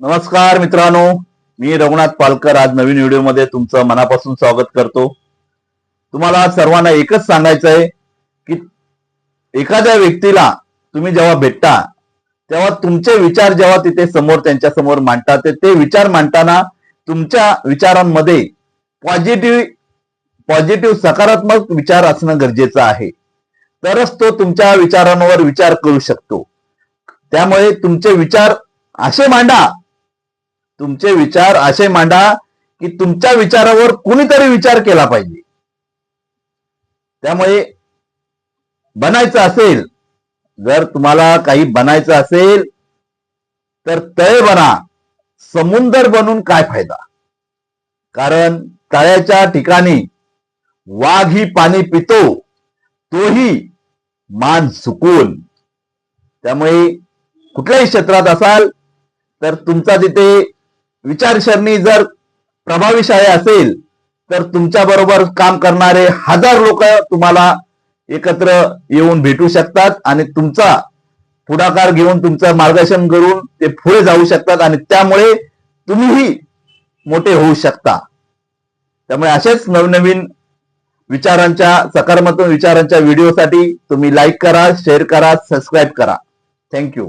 नमस्कार मित्रांनो मी रघुनाथ पालकर आज नवीन व्हिडिओमध्ये तुमचं मनापासून स्वागत करतो. तुम्हाला सर्वांना एकच सांगायचं आहे की एखाद्या व्यक्तीला तुम्ही जेव्हा भेटता तेव्हा तुमचे विचार जेव्हा तिथे समोर त्यांच्यासमोर मांडता ते ते विचार मांडताना तुमच्या विचारांमध्ये पॉझिटिव्ह पॉझिटिव्ह सकारात्मक विचार असणं गरजेचं आहे. तरच तो तुमच्या विचारांवर विचार करू शकतो. त्यामुळे तुमचे विचार असे मांडा तुमचे विचार असे मांडा की तुमच्या विचारावर कुणीतरी विचार केला पाहिजे. त्यामुळे बनायचं असेल जर तुम्हाला काही बनायचं असेल तर तळे बना. समुंदर बनून काय फायदा? कारण तळ्याच्या ठिकाणी वाघ ही पाणी पितो तोही मान सुकून. त्यामुळे कुठल्याही क्षेत्रात असाल तर तुमचा तिथे विचारसरणी जर प्रभावीशाळी असेल तर तुमच्या बरोबर काम करणारे हजार लोक तुम्हाला एकत्र येऊन भेटू शकतात आणि तुमचा पुढाकार घेऊन तुमचं मार्गदर्शन करून ते पुढे जाऊ शकतात आणि त्यामुळे तुम्हीही मोठे होऊ शकता. त्यामुळे असेच नवनवीन विचारांच्या सकारात्मक विचारांच्या व्हिडिओसाठी तुम्ही लाईक करा शेअर करा सबस्क्राईब करा. थँक्यू